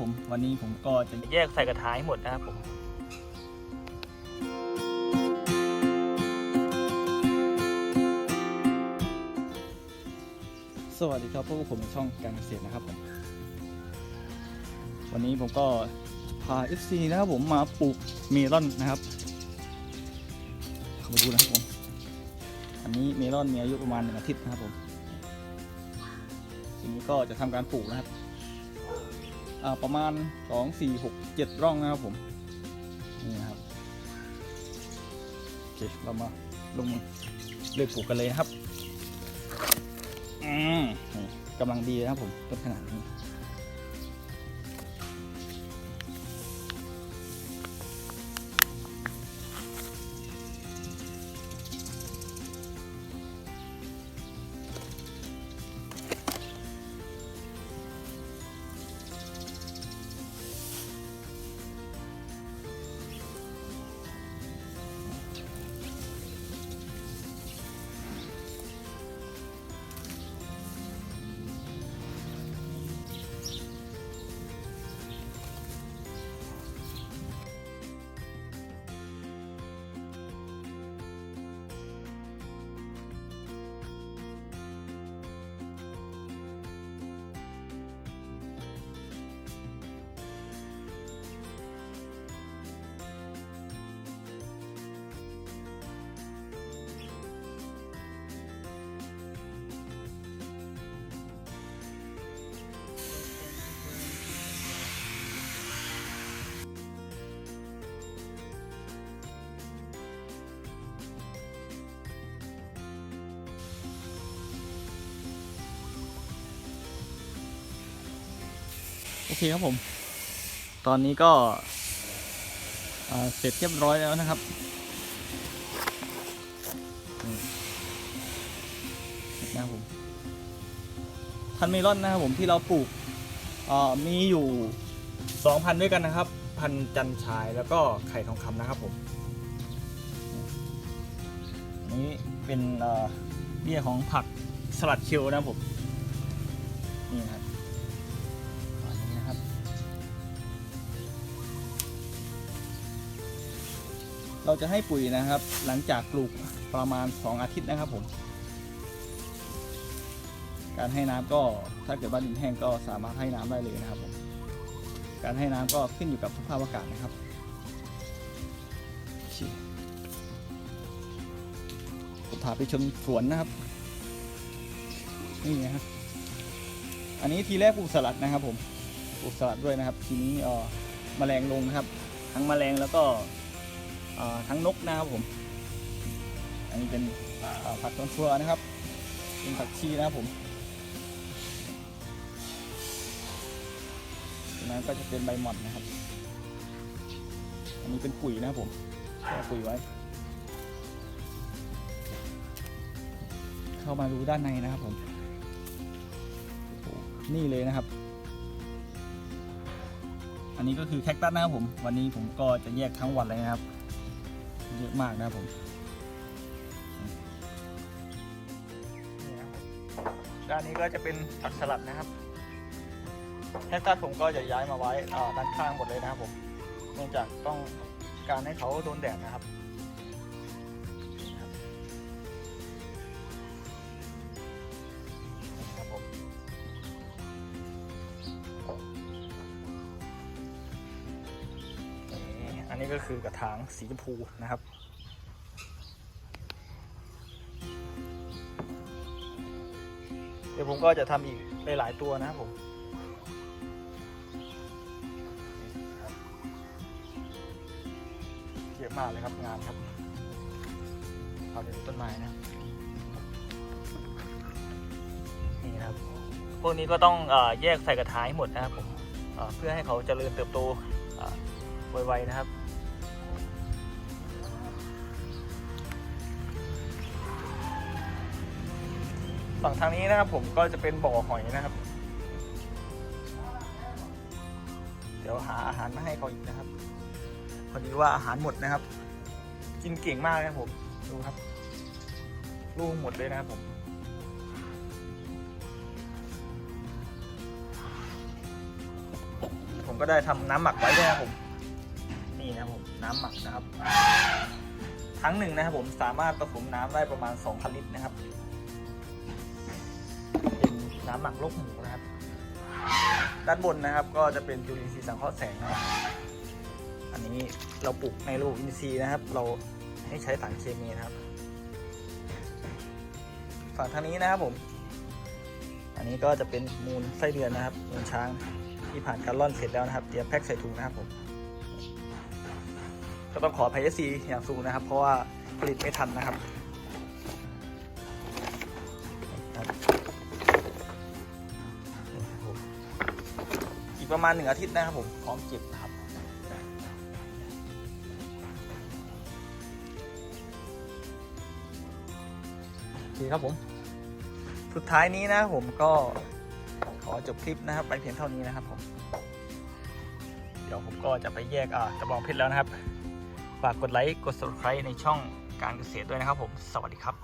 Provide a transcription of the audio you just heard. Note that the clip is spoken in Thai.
ผม วันนี้ผมก็จะแยกใส่กระถางให้หมดนะครับผมสวัสดีครับพวกบผมในช่องการเกษตรนะครับผมวันนี้ผมก็พา FC นะครับผมมาปลูกเมลอนนะครับเข้ามาดูนะครับผมอันนี้เมลอนมีอายุประมาณหนึ่งอาทิตย์นะครับผมทีนี้ก็จะทำการปลูกนะครับอ่า ประมาณสองสี่หกเจ็ดร่องนะครับผมนี่นะครับโอเคเรามาลงมือเริ่มปลูกกันเลยนะครับอืมกำลังดีนะครับผมต้นขนาดนี้ โอเคครับผม ตอนนี้ก็เสร็จเรียบร้อยแล้วนะครับนี่นะครับผมพันเมลอนนะครับผมที่เราปลูกมีอยู่สองพันด้วยกันนะครับ พันจันชายแล้วก็ไข่ทองคำนะครับผม นี้เป็นเบี้ยของผักสลัดคิวนะครับผม นี่นะครับ เราจะให้ปุ๋ยนะครับ หลังจากปลูกประมาณ 2 อาทิตย์นะครับผม การให้น้ำก็ถ้าเกิดว่าดินแห้งก็สามารถให้น้ำได้เลยนะครับผมการให้น้ำก็ขึ้นอยู่กับสภาพอากาศนะครับผมพาไปชมสวนนะครับ นี่นะครับอันนี้ทีแรกปลูกสลัดนะครับผมปลูกสลัดด้วยนะครับ ทีนี้เออแมลงลงนะครับ ทั้งแมลงแล้วก็ ทั้งนกนะครับผม อันนี้เป็นผักสวนครัวนะครับ เป็นผักชีนะครับผมนั้นก็จะเป็นใบหม่อนนะครับ อันนี้เป็นปุ๋ยนะครับผมแช่ปุ๋ยไว้ เข้ามาดูด้านในนะครับผม นี่เลยนะครับ อันนี้ก็คือแคคตัสนะครับผม วันนี้ผมก็จะแยกทั้งวันเลยนะครับ เยอะมากนะครับผมด้านนี้ก็จะเป็นผักสลัดนะครับแคคตัสผมก็จะย้ายมาไว้ด้านข้างหมดเลยนะครับผมเนื่องจากต้องการให้เขาโดนแดดนะครับ นี่ก็คือกระถางสีชมพูนะครับเดี๋ยวผมก็จะทำอีกหลายๆตัวนะครับผมนี่ครับเยอะมากเลยครับงานครับเอาเป็นต้นไม้นะนี่นะครับ พวกนี้ก็ต้องอแยกใส่กระถางให้หมดนะครับผมเพื่อให้เขาเจริญเติบโตไวๆนะครับ ฝั่งทางนี้นะครับผมก็จะเป็นบ่อหอยนะครับ เดี๋ยวหาอาหารมาให้เขาอีกนะครับ พอดีว่าอาหารหมดนะครับ กินเก่งมากนะครับผม ดูครับ ลูกหมดเลยนะครับผม ผมก็ได้ทำน้ำหมักไว้ด้วยนะครับผม นี่นะครับผม น้ำหมักนะครับครั้งหนึ่งนะครับผมสามารถผสมน้ำได้ประมาณ 2,000 ลิตรนะครับ น้ำหมักลกหมูนะครับ ด้านบนนะครับก็จะเป็นจุลินทรีย์สังเคราะห์แสงนะครับอันนี้เราปลูกในระบบอินทรีย์นะครับ เราให้ใช้สารเคมีนะครับ ฝั่งทางนี้นะครับผม อันนี้ก็จะเป็นมูลไส้เดือนนะครับ มูลช้างที่ผ่านการร่อนเสร็จแล้วนะครับ เตรียมแพ็คใส่ถุงนะครับผม ก็ต้องขออภัยซีอย่างสูงนะครับ เพราะว่าผลิตไม่ทันนะครับ ประมาณหนึ่งอาทิตย์นะครับผมพร้อมเก็บนะครับโอเคครับผม สุดท้ายนี้นะผมก็ขอจบคลิปนะครับ ไปเพียงเท่านี้นะครับผม เดี๋ยวผมก็จะไปแยกอ่ากระบองเพชรแล้วนะครับ ฝากกดไลค์ กด subscribe ในช่องการเกษตรด้วยนะครับผม สวัสดีครับ